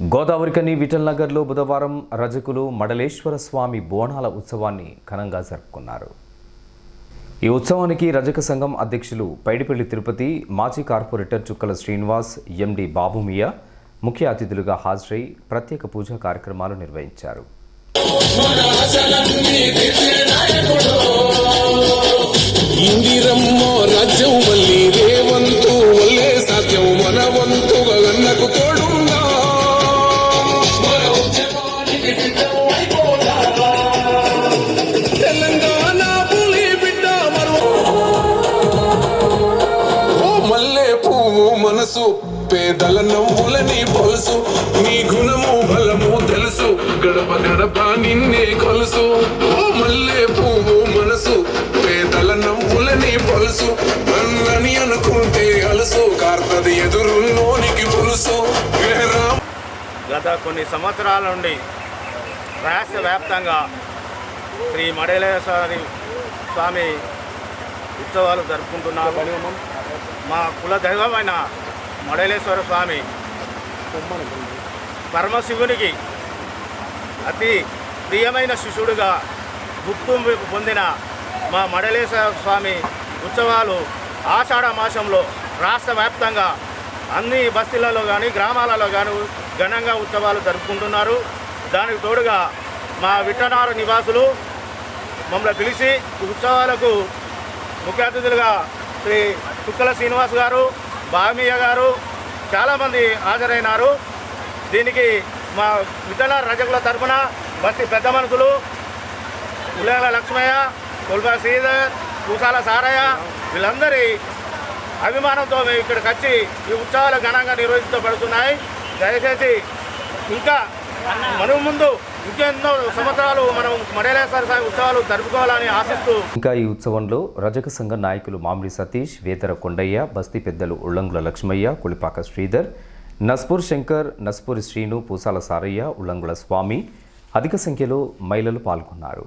గోదావరికని విఠల్ నగర్లో బుధవారం రజకులు మడలేశ్వర స్వామి బోనాల ఉత్సవాన్ని ఘనంగా జరుపుకున్నారు. ఈ ఉత్సవానికి రజక సంఘం అధ్యక్షులు పైడిపల్లి తిరుపతి మాజీ కార్పొరేటర్ చుక్కల శ్రీనివాస్ ఎండి బాబుమియా ముఖ్య అతిథులుగా హాజరై ప్రత్యేక పూజా కార్యక్రమాలు నిర్వహించారు. పువ్వు పేదల నవ్వులని పొలుసు. నీ గుణము బలము తెలుసు. గడప గడప నిన్నే కొలుసు. మల్లె పువ్వు మనసు. పేదల నవ్వులని పొలుసు. అన్నని అనుకుంటే అలసు. కార్తది ఎదురున్నోనికి పులుసు. గత కొన్ని సంవత్సరాల నుండి రాష్ట్ర వ్యాప్తంగా శ్రీ మడేలేశ్వరి స్వామి ఉత్సవాలు జరుపుకుంటున్నారు మా కుల దైవమైన మడలేశ్వర స్వామి. పరమశివునికి అతి ప్రియమైన శిష్యుడుగా గుర్తింపు పొందిన మా మడలేశ్వర స్వామి ఉత్సవాలు ఆషాఢ మాసంలో రాష్ట్ర వ్యాప్తంగా అన్ని బస్తీలలో కానీ గ్రామాలలో కానీ ఘనంగా ఉత్సవాలు జరుపుకుంటున్నారు. దానికి తోడుగా మా విట్టనారు నివాసులు మమ్మల్ని పిలిచి ఉత్సవాలకు ముఖ్య అతిథులుగా శ్రీ చుక్కల శ్రీనివాస్ గారు బామియ్య గారు చాలామంది హాజరైనారు. దీనికి మా విత్తన రజకుల తరఫున బస్తి పెద్ద మనుషులు ఉల్లేల లక్ష్మయ్య కొల్బా శ్రీధర్ పూసాల సారయ్య వీళ్ళందరి అభిమానంతో మేము ఇక్కడికి వచ్చి ఈ ఉత్సవాలు ఘనంగా నిర్వహించబడుతున్నాయి. దయచేసి ఇంకా మనం ముందు ఇంకెన్నో సంవత్సరాలు మనం మడేలేశ్వర స్వామి ఉత్సవాలు జరుపుకోవాలని ఆశిస్తూ ఇంకా ఈ ఉత్సవంలో రజక సంఘ నాయకులు మామిడి సతీష్ వేతర కొండయ్య బస్తీ పెద్దలు ఉల్లంగుల లక్ష్మయ్య కులిపాక శ్రీధర్ నస్పూర్ శంకర్ నస్పూరి శ్రీను పూసాల సారయ్య ఉల్లంగుల స్వామి. అధిక సంఖ్యలో మహిళలు పాల్గొన్నారు.